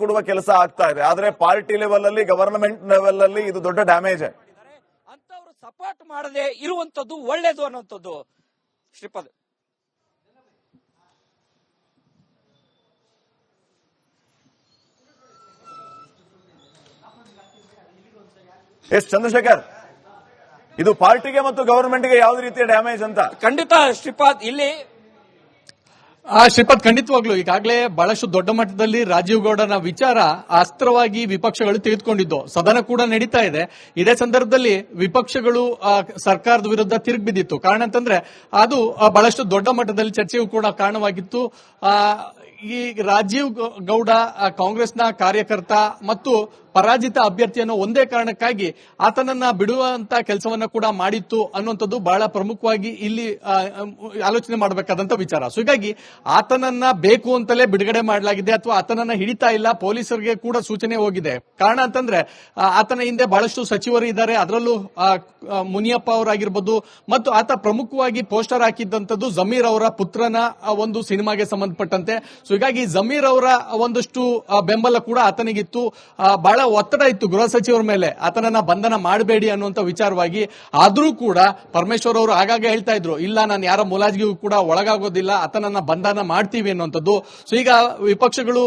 ಕೊಡುವ ಕೆಲಸ ಆಗ್ತಾ ಇದೆ. ಆದ್ರೆ ಪಾರ್ಟಿ ಲೆವೆಲ್ ಅಲ್ಲಿ ಗವರ್ನಮೆಂಟ್ ಲೆವೆಲ್ ಅಲ್ಲಿ ಇದು ದೊಡ್ಡ ಡ್ಯಾಮೇಜ್ ಅಂತವ್ರು ಸಪೋರ್ಟ್ ಮಾಡದೆ ಇರುವಂತದ್ದು ಒಳ್ಳೇದು ಅನ್ನುವಂಥದ್ದು. ಶ್ರೀಪದ್. ಎಸ್ ಚಂದ್ರಶೇಖರ್ ಇದು ಪಾರ್ಟಿಗೆ ಮತ್ತು ಗವರ್ಮೆಂಟ್ಗೆ ಯಾವ ರೀತಿಯ ಡ್ಯಾಮೇಜ್ ಅಂತ? ಖಂಡಿತ ಶ್ರೀಪಾದ್ ಇಲ್ಲಿ ಆ ಶ್ರೀಪದ್ ಖಂಡಿತವಾಗ್ಲು ಈಗಾಗಲೇ ಬಹಳಷ್ಟು ದೊಡ್ಡ ಮಟ್ಟದಲ್ಲಿ ರಾಜೀವ್ ಗೌಡನ ವಿಚಾರ ಅಸ್ತ್ರವಾಗಿ ವಿಪಕ್ಷಗಳು ತೆಗೆದುಕೊಂಡಿದ್ದು ಸದನ ಕೂಡ ನಡೀತಾ ಇದೆ. ಇದೇ ಸಂದರ್ಭದಲ್ಲಿ ವಿಪಕ್ಷಗಳು ಸರ್ಕಾರದ ವಿರುದ್ಧ ತಿರುಗಿ ಬಿದ್ದಿತ್ತು. ಕಾರಣ ಅಂತಂದ್ರೆ ಅದು ಬಹಳಷ್ಟು ದೊಡ್ಡ ಮಟ್ಟದಲ್ಲಿ ಚರ್ಚೆಗೂ ಕೂಡ ಕಾರಣವಾಗಿತ್ತು. ಈ ರಾಜೀವ್ ಗೌಡ ಕಾಂಗ್ರೆಸ್ನ ಕಾರ್ಯಕರ್ತ ಮತ್ತು ಪರಾಜಿತ ಅಭ್ಯರ್ಥಿಯನ್ನು ಒಂದೇ ಕಾರಣಕ್ಕಾಗಿ ಆತನನ್ನ ಬಿಡುವಂತ ಕೆಲಸವನ್ನ ಕೂಡ ಮಾಡಿತ್ತು ಅನ್ನುವಂಥದ್ದು ಬಹಳ ಪ್ರಮುಖವಾಗಿ ಇಲ್ಲಿ ಆಲೋಚನೆ ಮಾಡಬೇಕಾದಂತ ವಿಚಾರ. ಸೊ ಹೀಗಾಗಿ ಆತನನ್ನ ಬೇಕು ಅಂತಲೇ ಬಿಡುಗಡೆ ಮಾಡಲಾಗಿದೆ ಅಥವಾ ಆತನನ್ನ ಹಿಡಿತಾ ಇಲ್ಲ ಪೊಲೀಸರಿಗೆ ಕೂಡ ಸೂಚನೆ ಹೋಗಿದೆ. ಕಾರಣ ಅಂತಂದ್ರೆ ಆತನ ಹಿಂದೆ ಬಹಳಷ್ಟು ಸಚಿವರು ಇದ್ದಾರೆ. ಅದರಲ್ಲೂ ಮುನಿಯಪ್ಪ ಅವರಾಗಿರ್ಬೋದು ಮತ್ತು ಆತ ಪ್ರಮುಖವಾಗಿ ಪೋಸ್ಟರ್ ಹಾಕಿದ್ದಂಥದ್ದು ಜಮೀರ್ ಅವರ ಪುತ್ರನ ಒಂದು ಸಿನಿಮಾಗೆ ಸಂಬಂಧಪಟ್ಟಂತೆ. ಸೊ ಹೀಗಾಗಿ ಜಮೀರ್ ಅವರ ಒಂದಷ್ಟು ಬೆಂಬಲ ಕೂಡ ಆತನಿಗಿತ್ತು. ಆ, ಒತ್ತಡ ಇತ್ತು ಗೃಹ ಸಚಿವರ ಮೇಲೆ. ಆತನನ್ನ ಬಂಧನ ಮಾಡಬೇಡಿ ಅನ್ನುವಂತ ವಿಚಾರವಾಗಿ ಆದ್ರೂ ಕೂಡ ಪರಮೇಶ್ವರ್ ಅವರು ಆಗಾಗ ಹೇಳ್ತಾ ಇದ್ರು, ಇಲ್ಲ, ನಾನು ಯಾರ ಮುಲಾಜಿಗೂ ಕೂಡ ಒಳಗಾಗೋದಿಲ್ಲ, ಆತನನ್ನ ಬಂಧನ ಮಾಡ್ತೀವಿ ಅನ್ನುವಂಥದ್ದು. ಸೊ ಈಗ ವಿಪಕ್ಷಗಳು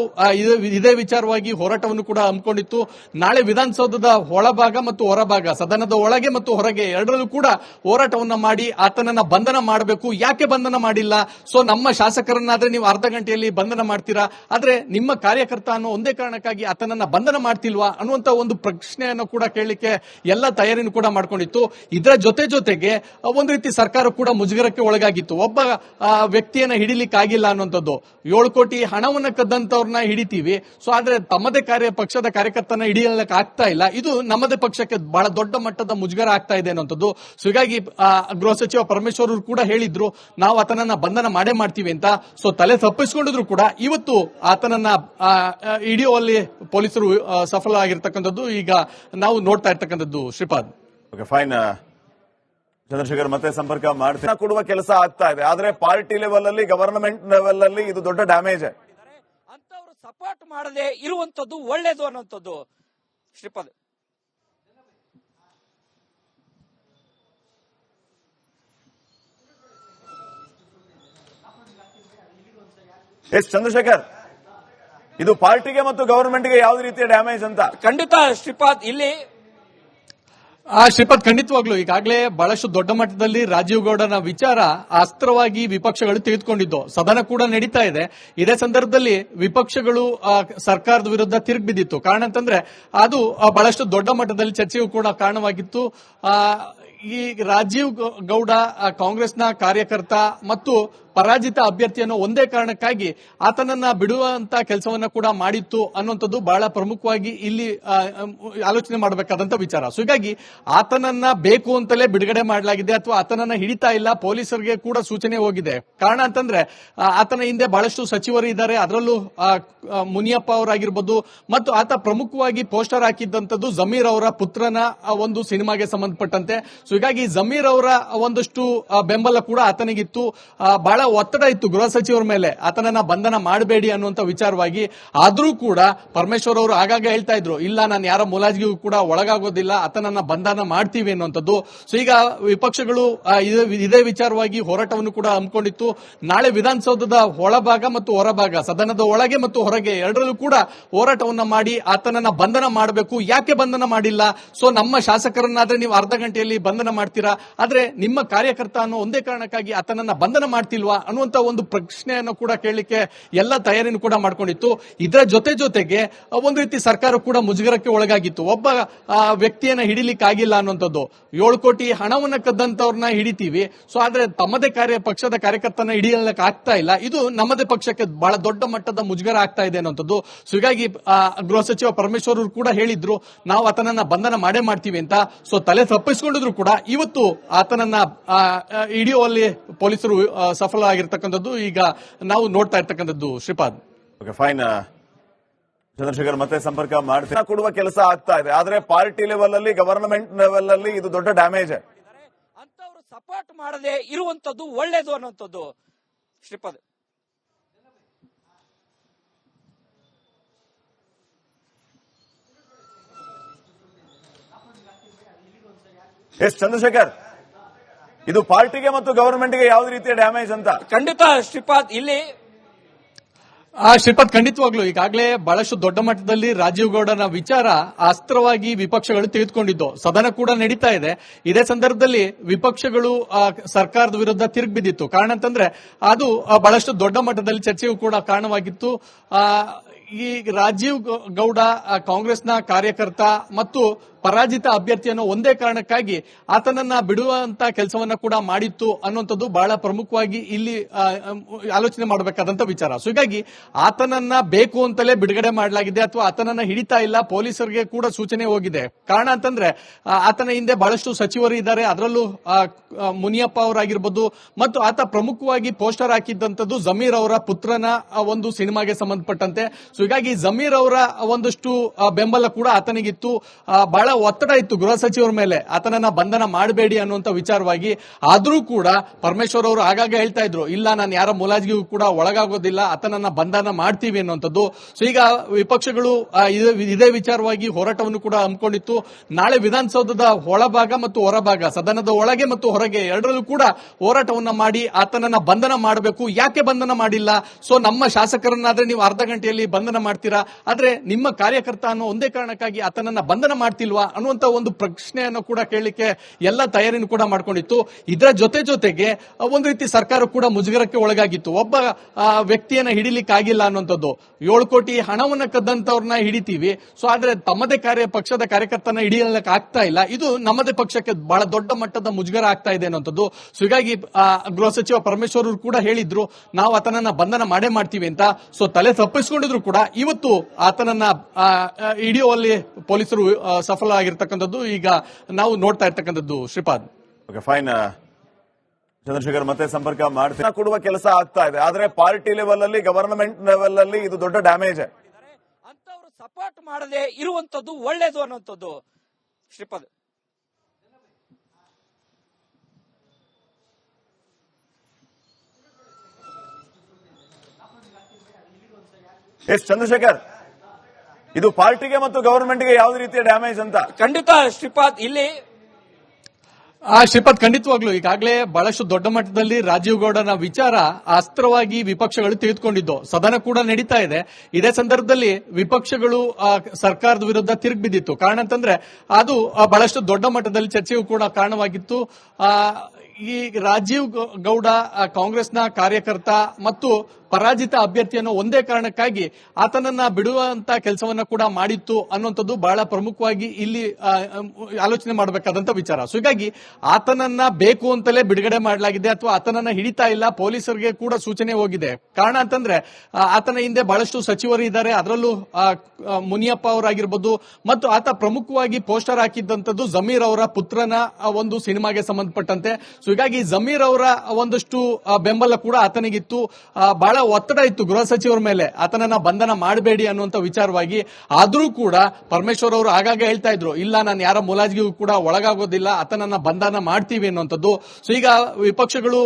ಇದೇ ವಿಚಾರವಾಗಿ ಹೋರಾಟವನ್ನು ಕೂಡ ಹಮ್ಮಿಕೊಂಡಿತ್ತು. ನಾಳೆ ವಿಧಾನಸೌಧದ ಒಳಭಾಗ ಮತ್ತು ಹೊರಭಾಗ, ಸದನದ ಒಳಗೆ ಮತ್ತು ಹೊರಗೆ ಎರಡರಲ್ಲೂ ಕೂಡ ಹೋರಾಟವನ್ನ ಮಾಡಿ ಆತನನ್ನ ಬಂಧನ ಮಾಡಬೇಕು. ಯಾಕೆ ಬಂಧನ ಮಾಡಿಲ್ಲ? ಸೊ ನಮ್ಮ ಶಾಸಕರನ್ನಾದ್ರೆ ನೀವು ಅರ್ಧ ಗಂಟೆಯಲ್ಲಿ ಬಂಧನ ಮಾಡ್ತೀರಾ? ಆದ್ರೆ ನಿಮ್ಮ ಕಾರ್ಯಕರ್ತ ಅನ್ನೋ ಒಂದೇ ಕಾರಣಕ್ಕಾಗಿ ಆತನನ್ನ ಬಂಧನ ಮಾಡ್ತಿಲ್ವಾ? ಅನ್ನುವಂತ ಒಂದು ಪ್ರಶ್ನೆಯನ್ನು ಕೂಡ ಕೇಳಲಿಕ್ಕೆ ಎಲ್ಲ ತಯಾರಿನೂ ಕೂಡ ಮಾಡ್ಕೊಂಡಿತ್ತು. ಇದರ ಜೊತೆ ಜೊತೆಗೆ ಒಂದು ರೀತಿ ಸರ್ಕಾರ ಕೂಡ ಮುಜುಗರಕ್ಕೆ ಒಳಗಾಗಿತ್ತು. ಒಬ್ಬ ವ್ಯಕ್ತಿಯನ್ನ ಹಿಡಿಲಿಕ್ಕೆ ಆಗಿಲ್ಲ ಅನ್ನುವಂಥದ್ದು. ಏಳು ಕೋಟಿ ಹಣವನ್ನ ಕದ್ದಂತವ್ರನ್ನ ಹಿಡಿತೀವಿ. ಸೊ ಆದ್ರೆ ತಮ್ಮದೇ ಕಾರ್ಯ, ಪಕ್ಷದ ಕಾರ್ಯಕರ್ತನ ಹಿಡಿಯಲಿಕ್ಕೆ ಆಗ್ತಾ ಇಲ್ಲ. ಇದು ನಮ್ಮದೇ ಪಕ್ಷಕ್ಕೆ ಬಹಳ ದೊಡ್ಡ ಮಟ್ಟದ ಮುಜುಗರ ಆಗ್ತಾ ಇದೆ ಅನ್ನುವಂಥದ್ದು. ಸೊ ಹೀಗಾಗಿ ಗೃಹ ಸಚಿವ ಪರಮೇಶ್ವರ್ ಕೂಡ ಹೇಳಿದ್ರು, ನಾವು ಆತನನ್ನ ಬಂಧನ ಮಾಡೇ ಮಾಡ್ತೀವಿ ಅಂತ. ಸೊ ತಲೆ ತಪ್ಪಿಸ್ಕೊಂಡಿದ್ರು ಕೂಡ. ಇವತ್ತು ಆತನನ್ನ ಹಿಡಿಯುವಲ್ಲಿ ಪೊಲೀಸರು ಸಫಲ ಆಗಿರ್ತಕ್ಕಂಥದ್ದು ಈಗ ನಾವು ನೋಡ್ತಾ ಇರ್ತಕ್ಕಂಥದ್ದು ಶ್ರೀಪಾದ್. ಓಕೆ ಫೈನ್ ಚಂದ್ರಶೇಖರ್ ಮತ್ತೆ ಸಂಪರ್ಕ ಮಾಡ್ತೀನಿ. ಕೊಡುವ ಕೆಲಸ ಆಗ್ತಾ ಇದೆ. ಆದ್ರೆ ಪಾರ್ಟಿ ಲೆವೆಲ್ ಅಲ್ಲಿ ಗವರ್ನಮೆಂಟ್ ಲೆವೆಲ್ ಅಲ್ಲಿ ಇದು ದೊಡ್ಡ ಡ್ಯಾಮೇಜ್ ಅಂತವ್ರು ಸಪೋರ್ಟ್ ಮಾಡದೆ ಇರುವಂತದ್ದು ಒಳ್ಳೇದು ಅನ್ನುವಂಥದ್ದು ಶ್ರೀಪಾದ್. ಎಸ್ ಚಂದ್ರಶೇಖರ್. ಇದು ಪಾರ್ಟಿಗೆ ಮತ್ತು ಗವರ್ಮೆಂಟ್ಗೆ ಯಾವ ರೀತಿಯ ಡ್ಯಾಮೇಜ್ ಅಂತ? ಖಂಡಿತ ಶ್ರೀಪಾದ್ ಇಲ್ಲಿ ಆ ಶ್ರೀಪಾದ್ ಖಂಡಿತವಾಗ್ಲು ಈಗಾಗಲೇ ಬಹಳಷ್ಟು ದೊಡ್ಡ ಮಟ್ಟದಲ್ಲಿ ರಾಜೀವ್ ಗೌಡನ ವಿಚಾರ ಅಸ್ತ್ರವಾಗಿ ವಿಪಕ್ಷಗಳು ತೆಗೆದುಕೊಂಡಿದ್ದು. ಸದನ ಕೂಡ ನಡೀತಾ ಇದೆ. ಇದೇ ಸಂದರ್ಭದಲ್ಲಿ ವಿಪಕ್ಷಗಳು ಆ, ಸರ್ಕಾರದ ವಿರುದ್ಧ ತಿರುಗಿ ಬಿದ್ದಿತ್ತು ಕಾರಣ ಅಂತಂದ್ರೆ ಅದು ಬಹಳಷ್ಟು ದೊಡ್ಡ ಮಟ್ಟದಲ್ಲಿ ಚರ್ಚೆಗೂ ಕೂಡ ಕಾರಣವಾಗಿತ್ತು. ಆ, ಈ ರಾಜೀವ್ ಗೌಡ ಕಾಂಗ್ರೆಸ್ನ ಕಾರ್ಯಕರ್ತ ಮತ್ತು ಪರಾಜಿತ ಅಭ್ಯರ್ಥಿಯನ್ನು ಒಂದೇ ಕಾರಣಕ್ಕಾಗಿ ಆತನನ್ನ ಬಿಡುವಂತ ಕೆಲಸವನ್ನ ಕೂಡ ಮಾಡಿತ್ತು ಅನ್ನುವಂಥದ್ದು ಬಹಳ ಪ್ರಮುಖವಾಗಿ ಇಲ್ಲಿ ಆಲೋಚನೆ ಮಾಡಬೇಕಾದಂತ ವಿಚಾರ. ಸೊ ಹೀಗಾಗಿ ಆತನನ್ನ ಬೇಕು ಅಂತಲೇ ಬಿಡುಗಡೆ ಮಾಡಲಾಗಿದೆ ಅಥವಾ ಆತನನ್ನ ಹಿಡಿತಾ ಇಲ್ಲ, ಪೊಲೀಸರಿಗೆ ಕೂಡ ಸೂಚನೆ ಹೋಗಿದೆ. ಕಾರಣ ಅಂತಂದ್ರೆ ಆತನ ಹಿಂದೆ ಬಹಳಷ್ಟು ಸಚಿವರು ಇದ್ದಾರೆ. ಅದರಲ್ಲೂ ಮುನಿಯಪ್ಪ ಅವರಾಗಿರ್ಬೋದು ಮತ್ತು ಆತ ಪ್ರಮುಖವಾಗಿ ಪೋಸ್ಟರ್ ಹಾಕಿದ್ದಂಥದ್ದು ಜಮೀರ್ ಅವರ ಪುತ್ರನ ಒಂದು ಸಿನಿಮಾಗೆ ಸಂಬಂಧಪಟ್ಟಂತೆ. ಸೊ ಹೀಗಾಗಿ ಜಮೀರ್ ಅವರ ಒಂದಷ್ಟು ಬೆಂಬಲ ಕೂಡ ಆತನಿಗಿತ್ತು. ಬಹಳ ಒತ್ತಡ ಇತ್ತು ಗೃಹ ಸಚಿವರ ಮೇಲೆ. ಆತನನ್ನ ಬಂಧನ ಮಾಡಬೇಡಿ ಅನ್ನುವಂತ ವಿಚಾರವಾಗಿ ಆದ್ರೂ ಕೂಡ ಪರಮೇಶ್ವರ್ ಅವರು ಆಗಾಗ ಹೇಳ್ತಾ ಇದ್ರು, ಇಲ್ಲ, ನಾನು ಯಾರ ಮುಲಾಜಿಗೂ ಕೂಡ ಒಳಗಾಗೋದಿಲ್ಲ, ಆತನನ್ನ ಬಂಧನ ಮಾಡ್ತೀವಿ ಅನ್ನುವಂಥದ್ದು. ಸೊ ಈಗ ವಿಪಕ್ಷಗಳು ಇದೇ ವಿಚಾರವಾಗಿ ಹೋರಾಟವನ್ನು ಕೂಡ ಹಮ್ಮಿಕೊಂಡಿತ್ತು. ನಾಳೆ ವಿಧಾನಸೌಧದ ಒಳಭಾಗ ಮತ್ತು ಹೊರಭಾಗ, ಸದನದ ಒಳಗೆ ಮತ್ತು ಹೊರಗೆ ಎರಡರಲ್ಲೂ ಕೂಡ ಹೋರಾಟವನ್ನ ಮಾಡಿ ಆತನನ್ನ ಬಂಧನ ಮಾಡಬೇಕು. ಯಾಕೆ ಬಂಧನ ಮಾಡಿಲ್ಲ? ಸೊ ನಮ್ಮ ಶಾಸಕರನ್ನಾದ್ರೆ ನೀವು ಅರ್ಧ ಗಂಟೆಯಲ್ಲಿ ಬಂಧನ ಮಾಡ್ತೀರಾ? ಆದ್ರೆ ನಿಮ್ಮ ಕಾರ್ಯಕರ್ತ ಅನ್ನೋ ಒಂದೇ ಕಾರಣಕ್ಕಾಗಿ ಆತನನ್ನ ಬಂಧನ ಮಾಡ್ತಿಲ್ವಾ? ಅನ್ನುವಂತ ಒಂದು ಪ್ರಶ್ನೆಯನ್ನು ಕೂಡ ಕೇಳಲಿಕ್ಕೆ ಎಲ್ಲ ತಯಾರಿನೂ ಕೂಡ ಮಾಡ್ಕೊಂಡಿತ್ತು. ಇದರ ಜೊತೆ ಜೊತೆಗೆ ಒಂದು ರೀತಿ ಸರ್ಕಾರ ಕೂಡ ಮುಜುಗರಕ್ಕೆ ಒಳಗಾಗಿತ್ತು. ಒಬ್ಬ ವ್ಯಕ್ತಿಯನ್ನ ಹಿಡಿಲಿಕ್ಕೆ ಆಗಿಲ್ಲ ಅನ್ನುವಂಥದ್ದು. ಏಳು ಕೋಟಿ ಹಣವನ್ನ ಕದ್ದಂತವ್ರನ್ನ ಹಿಡಿತೀವಿ. ಸೊ ಆದ್ರೆ ತಮ್ಮದೇ ಕಾರ್ಯ, ಪಕ್ಷದ ಕಾರ್ಯಕರ್ತನ ಹಿಡಿಯಲಿಕ್ಕೆ ಆಗ್ತಾ ಇಲ್ಲ. ಇದು ನಮ್ಮದೇ ಪಕ್ಷಕ್ಕೆ ಬಹಳ ದೊಡ್ಡ ಮಟ್ಟದ ಮುಜುಗರ ಆಗ್ತಾ ಇದೆ ಅನ್ನುವಂಥದ್ದು. ಸೊ ಹೀಗಾಗಿ ಗೃಹ ಸಚಿವ ಪರಮೇಶ್ವರ್ ಕೂಡ ಹೇಳಿದ್ರು, ನಾವು ಆತನನ್ನ ಬಂಧನ ಮಾಡೇ ಮಾಡ್ತೀವಿ ಅಂತ. ಸೊ ತಲೆ ತಪ್ಪಿಸಿಕೊಂಡಿದ್ರು ಕೂಡ. ಇವತ್ತು ಆತನನ್ನ ಹಿಡಿಯುವಲ್ಲಿ ಪೊಲೀಸರು ಸಫಲ ಆಗಿರ್ತಕ್ಕಂಥದ್ದು ಈಗ ನಾವು ನೋಡ್ತಾ ಇರ್ತಕ್ಕಂಥದ್ದು ಶ್ರೀಪಾದ್. ಓಕೆ ಫೈನ್ ಚಂದ್ರಶೇಖರ್ ಮತ್ತೆ ಸಂಪರ್ಕ ಮಾಡ್ತೀನಿ. ಕೊಡುವ ಕೆಲಸ ಆಗ್ತಾ ಇದೆ. ಆದ್ರೆ ಪಾರ್ಟಿ ಲೆವೆಲ್ ಅಲ್ಲಿ ಗವರ್ನಮೆಂಟ್ ಲೆವೆಲ್ ಅಲ್ಲಿ ಇದು ದೊಡ್ಡ ಡ್ಯಾಮೇಜ್ ಅಂತವ್ರು ಸಪೋರ್ಟ್ ಮಾಡದೆ ಇರುವಂತದ್ದು ಒಳ್ಳೇದು ಅನ್ನುವಂಥದ್ದು ಶ್ರೀಪಾದ್. ಎಸ್ ಚಂದ್ರಶೇಖರ್. ಇದು ಪಾರ್ಟಿಗೆ ಮತ್ತು ಗವರ್ಮೆಂಟ್ಗೆ ಯಾವ ರೀತಿಯ ಡ್ಯಾಮೇಜ್ ಅಂತ? ಖಂಡಿತ ಶ್ರೀಪಾದ್ ಇಲ್ಲಿ ಆ ಶ್ರೀಪಾದ್ ಖಂಡಿತವಾಗ್ಲು ಈಗಾಗಲೇ ಬಹಳಷ್ಟು ದೊಡ್ಡ ಮಟ್ಟದಲ್ಲಿ ರಾಜೀವ್ ಗೌಡನ ವಿಚಾರ ಅಸ್ತ್ರವಾಗಿ ವಿಪಕ್ಷಗಳು ತೆಗೆದುಕೊಂಡಿದ್ದು. ಸದನ ಕೂಡ ನಡೀತಾ ಇದೆ. ಇದೇ ಸಂದರ್ಭದಲ್ಲಿ ವಿಪಕ್ಷಗಳು ಆ, ಸರ್ಕಾರದ ವಿರುದ್ಧ ತಿರುಗಿ ಬಿದ್ದಿತ್ತು. ಕಾರಣ ಅಂತಂದ್ರೆ ಅದು ಬಹಳಷ್ಟು ದೊಡ್ಡ ಮಟ್ಟದಲ್ಲಿ ಚರ್ಚೆಗೂ ಕೂಡ ಕಾರಣವಾಗಿತ್ತು. ಈ ರಾಜೀವ್ ಗೌಡ ಕಾಂಗ್ರೆಸ್ನ ಕಾರ್ಯಕರ್ತ ಮತ್ತು ಪರಾಜಿತ ಅಭ್ಯರ್ಥಿಯನ್ನು ಒಂದೇ ಕಾರಣಕ್ಕಾಗಿ ಆತನನ್ನ ಬಿಡುವಂತ ಕೆಲಸವನ್ನ ಕೂಡ ಮಾಡಿತ್ತು ಅನ್ನುವಂಥದ್ದು ಬಹಳ ಪ್ರಮುಖವಾಗಿ ಇಲ್ಲಿ ಆಲೋಚನೆ ಮಾಡಬೇಕಾದಂತ ವಿಚಾರ. ಸೊ ಹೀಗಾಗಿ ಆತನನ್ನ ಬೇಕು ಅಂತಲೇ ಬಿಡುಗಡೆ ಮಾಡಲಾಗಿದೆ ಅಥವಾ ಆತನನ್ನ ಹಿಡಿತಾ ಇಲ್ಲ, ಪೊಲೀಸರಿಗೆ ಕೂಡ ಸೂಚನೆ ಹೋಗಿದೆ. ಕಾರಣ ಅಂತಂದ್ರೆ ಆತನ ಹಿಂದೆ ಬಹಳಷ್ಟು ಸಚಿವರು ಇದ್ದಾರೆ. ಅದರಲ್ಲೂ ಮುನಿಯಪ್ಪ ಅವರಾಗಿರ್ಬೋದು ಮತ್ತು ಆತ ಪ್ರಮುಖವಾಗಿ ಪೋಸ್ಟರ್ ಹಾಕಿದ್ದಂಥದ್ದು ಜಮೀರ್ ಅವರ ಪುತ್ರನ ಒಂದು ಸಿನಿಮಾಗೆ ಸಂಬಂಧಪಟ್ಟಂತೆ. ಸೊ ಹೀಗಾಗಿ ಜಮೀರ್ ಅವರ ಒಂದಷ್ಟು ಬೆಂಬಲ ಕೂಡ ಆತನಿಗಿತ್ತು. ಬಹಳ ಒತ್ತಡ ಇತ್ತು ಗೃಹ ಸಚಿವರ ಮೇಲೆ. ಆತನನ್ನ ಬಂಧನ ಮಾಡಬೇಡಿ ಅನ್ನುವಂತ ವಿಚಾರವಾಗಿ ಆದ್ರೂ ಕೂಡ ಪರಮೇಶ್ವರ್ ಅವರು ಆಗಾಗ ಹೇಳ್ತಾ ಇದ್ರು, ಇಲ್ಲ, ನಾನು ಯಾರ ಮುಲಾಜಿಗೂ ಕೂಡ ಒಳಗಾಗೋದಿಲ್ಲ, ಆತನನ್ನ ಬಂಧನ ಮಾಡ್ತೀವಿ ಅನ್ನುವಂಥದ್ದು. ಸೊ ಈಗ ವಿಪಕ್ಷಗಳು ಇದೇ ವಿಚಾರವಾಗಿ ಹೋರಾಟವನ್ನು ಕೂಡ ಹಮ್ಮಿಕೊಂಡಿತ್ತು. ನಾಳೆ ವಿಧಾನಸೌಧದ ಒಳಭಾಗ ಮತ್ತು ಹೊರಭಾಗ, ಸದನದ ಒಳಗೆ ಮತ್ತು ಹೊರಗೆ ಎರಡರಲ್ಲೂ ಕೂಡ ಹೋರಾಟವನ್ನ ಮಾಡಿ ಆತನನ್ನ ಬಂಧನ ಮಾಡಬೇಕು. ಯಾಕೆ ಬಂಧನ ಮಾಡಿಲ್ಲ? ಸೊ ನಮ್ಮ ಶಾಸಕರನ್ನಾದ್ರೆ ನೀವು ಅರ್ಧ ಗಂಟೆಯಲ್ಲಿ ಬಂಧನ ಮಾಡ್ತೀರಾ? ಆದ್ರೆ ನಿಮ್ಮ ಕಾರ್ಯಕರ್ತ ಅನ್ನೋ ಒಂದೇ ಕಾರಣಕ್ಕಾಗಿ ಆತನನ್ನ ಬಂಧನ ಮಾಡ್ತಿಲ್ವಾ? ಅನ್ನುವಂತ ಒಂದು ಪ್ರಶ್ನೆಯನ್ನು ಕೂಡ ಕೇಳಲಿಕ್ಕೆ ಎಲ್ಲ ತಯಾರಿನೂ ಕೂಡ ಮಾಡ್ಕೊಂಡಿತ್ತು. ಇದರ ಜೊತೆ ಜೊತೆಗೆ ಒಂದು ರೀತಿ ಸರ್ಕಾರ ಕೂಡ ಮುಜುಗರಕ್ಕೆ ಒಳಗಾಗಿತ್ತು. ಒಬ್ಬ ವ್ಯಕ್ತಿಯನ್ನ ಹಿಡಿಲಿಕ್ಕೆ ಆಗಿಲ್ಲ ಅನ್ನುವಂಥದ್ದು. ಏಳು ಕೋಟಿ ಹಣವನ್ನ ಕದ್ದಂತವ್ರನ್ನ ಹಿಡಿತೀವಿ. ಸೊ ಆದ್ರೆ ತಮ್ಮದೇ ಕಾರ್ಯ ಪಕ್ಷದ ಕಾರ್ಯಕರ್ತನ ಹಿಡಿಯಲಿಕ್ಕೆ ಆಗ್ತಾ ಇಲ್ಲ. ಇದು ನಮ್ಮದೇ ಪಕ್ಷಕ್ಕೆ ಬಹಳ ದೊಡ್ಡ ಮಟ್ಟದ ಮುಜುಗರ ಆಗ್ತಾ ಇದೆ ಅನ್ನುವಂಥದ್ದು. ಸೊ ಹೀಗಾಗಿ ಗೃಹ ಸಚಿವ ಪರಮೇಶ್ವರ್ ಕೂಡ ಹೇಳಿದ್ರು ನಾವು ಆತನನ್ನ ಬಂಧನ ಮಾಡೇ ಮಾಡ್ತೀವಿ ಅಂತ. ಸೊ ತಲೆ ತಪ್ಪಿಸ್ಕೊಂಡಿದ್ರು ಕೂಡ ಇವತ್ತು ಆತನನ್ನ ಹಿಡಿಯುವಲ್ಲಿ ಪೊಲೀಸರು ಆ, ಸಫಲ ಆಗಿರ್ತಕ್ಕಂಥದ್ದು ಈಗ ನಾವು ನೋಡ್ತಾ ಇರ್ತಕ್ಕಂಥದ್ದು ಶ್ರೀಪಾದ್. ಓಕೆ ಫೈನ್ ಚಂದ್ರಶೇಖರ್ ಮತ್ತೆ ಸಂಪರ್ಕ ಮಾಡ್ತೀನಿ. ಕೊಡುವ ಕೆಲಸ ಆಗ್ತಾ ಇದೆ. ಆದ್ರೆ ಪಾರ್ಟಿ ಲೆವೆಲ್ ಅಲ್ಲಿ ಗವರ್ನಮೆಂಟ್ ಲೆವೆಲ್ ಅಲ್ಲಿ ಇದು ದೊಡ್ಡ ಡ್ಯಾಮೇಜ್ ಅಂತವ್ರು ಸಪೋರ್ಟ್ ಮಾಡದೆ ಇರುವಂತದ್ದು ಒಳ್ಳೇದು ಅನ್ನುವಂಥದ್ದು ಶ್ರೀಪಾದ್. ಎಸ್ ಚಂದ್ರಶೇಖರ್. ಇದು ಪಾರ್ಟಿಗೆ ಮತ್ತು ಗವರ್ಮೆಂಟ್ಗೆ ಯಾವುದೇ ರೀತಿಯ ಡ್ಯಾಮೇಜ್ ಅಂತ? ಖಂಡಿತ ಶ್ರೀಪಾದ್ ಇಲ್ಲಿ ಆ ಶ್ರೀಪಾದ್ ಖಂಡಿತವಾಗ್ಲು ಈಗಾಗಲೇ ಬಹಳಷ್ಟು ದೊಡ್ಡ ಮಟ್ಟದಲ್ಲಿ ರಾಜೀವ್ ಗೌಡನ ವಿಚಾರ ಅಸ್ತ್ರವಾಗಿ ವಿಪಕ್ಷಗಳು ತೆಗೆದುಕೊಂಡಿದ್ದು ಸದನ ಕೂಡ ನಡೀತಾ ಇದೆ. ಇದೇ ಸಂದರ್ಭದಲ್ಲಿ ವಿಪಕ್ಷಗಳು ಆ, ಸರ್ಕಾರದ ವಿರುದ್ಧ ತಿರುಗಿ ಬಿದ್ದಿತ್ತು. ಕಾರಣ ಅಂತಂದ್ರೆ ಅದು ಆ, ಬಹಳಷ್ಟು ದೊಡ್ಡ ಮಟ್ಟದಲ್ಲಿ ಚರ್ಚೆಗೂ ಕೂಡ ಕಾರಣವಾಗಿತ್ತು. ಈ ರಾಜೀವ್ ಗೌಡ ಕಾಂಗ್ರೆಸ್ನ ಕಾರ್ಯಕರ್ತ ಮತ್ತು ಪರಾಜಿತ ಅಭ್ಯರ್ಥಿಯನ್ನು ಒಂದೇ ಕಾರಣಕ್ಕಾಗಿ ಆತನನ್ನ ಬಿಡುವಂತ ಕೆಲಸವನ್ನ ಕೂಡ ಮಾಡಿತ್ತು ಅನ್ನುವಂಥದ್ದು ಬಹಳ ಪ್ರಮುಖವಾಗಿ ಇಲ್ಲಿ ಆಲೋಚನೆ ಮಾಡಬೇಕಾದಂತ ವಿಚಾರ. ಸೊ ಹೀಗಾಗಿ ಆತನನ್ನ ಬೇಕು ಅಂತಲೇ ಬಿಡುಗಡೆ ಮಾಡಲಾಗಿದೆ ಅಥವಾ ಆತನನ್ನ ಹಿಡಿತಾ ಇಲ್ಲ, ಪೊಲೀಸರಿಗೆ ಕೂಡ ಸೂಚನೆ ಹೋಗಿದೆ. ಕಾರಣ ಅಂತಂದ್ರೆ ಆತನ ಹಿಂದೆ ಬಹಳಷ್ಟು ಸಚಿವರು ಇದ್ದಾರೆ. ಅದರಲ್ಲೂ ಮುನಿಯಪ್ಪ ಅವರಾಗಿರ್ಬೋದು ಮತ್ತು ಆತ ಪ್ರಮುಖವಾಗಿ ಪೋಸ್ಟರ್ ಹಾಕಿದ್ದಂಥದ್ದು ಜಮೀರ್ ಅವರ ಪುತ್ರನ ಒಂದು ಸಿನಿಮಾಗೆ ಸಂಬಂಧಪಟ್ಟಂತೆ. ಸೊ ಹೀಗಾಗಿ ಜಮೀರ್ ಅವರ ಒಂದಷ್ಟು ಬೆಂಬಲ ಕೂಡ ಆತನಿಗಿತ್ತು. ಬಹಳ ಒತ್ತಡ ಇತ್ತು ಗೃಹ ಸಚಿವರ ಮೇಲೆ. ಆತನನ್ನ ಬಂಧನ ಮಾಡಬೇಡಿ ಅನ್ನುವಂತ ವಿಚಾರವಾಗಿ ಆದರೂ ಕೂಡ ಪರಮೇಶ್ವರ್ ಅವರು ಆಗಾಗ ಹೇಳ್ತಾ ಇದ್ರು, ಇಲ್ಲ, ನಾನು ಯಾರ ಮುಲಾಜಿಗೂ ಕೂಡ ಒಳಗಾಗೋದಿಲ್ಲ, ಆತನನ್ನ ಬಂಧನ ಮಾಡ್ತೀವಿ ಅನ್ನುವಂಥದ್ದು. ಸೊ ಈಗ ವಿಪಕ್ಷಗಳು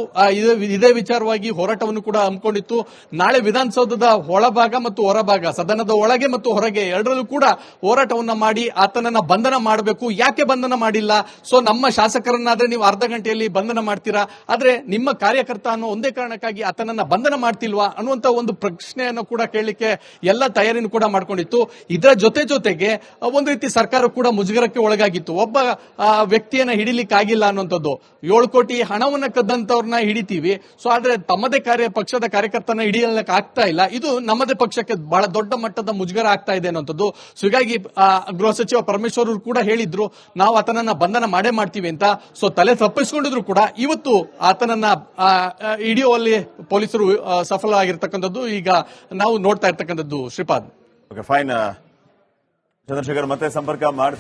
ಇದೇ ವಿಚಾರವಾಗಿ ಹೋರಾಟವನ್ನು ಕೂಡ ಹಮ್ಮಿಕೊಂಡಿತ್ತು. ನಾಳೆ ವಿಧಾನಸೌಧದ ಒಳಭಾಗ ಮತ್ತು ಹೊರಭಾಗ, ಸದನದ ಒಳಗೆ ಮತ್ತು ಹೊರಗೆ ಎರಡರಲ್ಲೂ ಕೂಡ ಹೋರಾಟವನ್ನ ಮಾಡಿ ಆತನನ್ನ ಬಂಧನ ಮಾಡಬೇಕು. ಯಾಕೆ ಬಂಧನ ಮಾಡಿಲ್ಲ? ಸೊ ನಮ್ಮ ಶಾಸಕರನ್ನಾದ್ರೆ ನೀವು ಅರ್ಧ ಗಂಟೆಯಲ್ಲಿ ಬಂಧನ ಮಾಡ್ತೀರಾ? ಆದ್ರೆ ನಿಮ್ಮ ಕಾರ್ಯಕರ್ತ ಅನ್ನೋ ಒಂದೇ ಕಾರಣಕ್ಕಾಗಿ ಆತನನ್ನ ಬಂಧನ ಮಾಡ್ತಿಲ್ವಾ? ಅನ್ನುವಂತ ಒಂದು ಪ್ರಶ್ನೆಯನ್ನು ಕೂಡ ಕೇಳಲಿಕ್ಕೆ ಎಲ್ಲ ತಯಾರಿನೂ ಕೂಡ ಮಾಡ್ಕೊಂಡಿತ್ತು. ಇದರ ಜೊತೆ ಜೊತೆಗೆ ಒಂದು ರೀತಿ ಸರ್ಕಾರ ಕೂಡ ಮುಜುಗರಕ್ಕೆ ಒಳಗಾಗಿತ್ತು. ಒಬ್ಬ ವ್ಯಕ್ತಿಯನ್ನ ಹಿಡಿಲಿಕ್ಕಾಗಿಲ್ಲ ಅನ್ನುವಂಥದ್ದು. ಏಳು ಕೋಟಿ ಹಣವನ್ನ ಕದ್ದಂತವ್ರನ್ನ ಹಿಡಿತೀವಿ. ಸೊ ಆದ್ರೆ ತಮ್ಮದೇ ಕಾರ್ಯ ಪಕ್ಷದ ಕಾರ್ಯಕರ್ತನ ಹಿಡಿಯಲಿಕ್ಕೆ ಆಗ್ತಾ ಇಲ್ಲ. ಇದು ನಮ್ಮದೇ ಪಕ್ಷಕ್ಕೆ ಬಹಳ ದೊಡ್ಡ ಮಟ್ಟದ ಮುಜುಗರ ಆಗ್ತಾ ಇದೆ ಅನ್ನುವಂಥದ್ದು. ಸೊ ಹೀಗಾಗಿ ಗೃಹ ಸಚಿವ ಪರಮೇಶ್ವರ್ ಕೂಡ ಹೇಳಿದ್ರು ನಾವು ಆತನನ್ನ ಬಂಧನ ಮಾಡೇ ಮಾಡ್ತೀವಿ ಅಂತ. ಸೊ ತಲೆ ತಪ್ಪಿಸ್ಕೊಂಡಿದ್ರು ಕೂಡ ಇವತ್ತು ಆತನನ್ನ ಇಡಿಯೋ ಅಲ್ಲಿ ಹಿಡಿಯುವಲ್ಲಿ ಪೊಲೀಸರು ಆ, ಸಫಲ ಆಗಿರ್ತಕ್ಕಂಥದ್ದು ಈಗ ನಾವು ನೋಡ್ತಾ ಇರ್ತಕ್ಕಂಥದ್ದು ಶ್ರೀಪಾದ್. ಓಕೆ ಫೈನ್ ಚಂದ್ರಶೇಖರ್ ಮತ್ತೆ ಸಂಪರ್ಕ ಮಾಡ್ತೀನಿ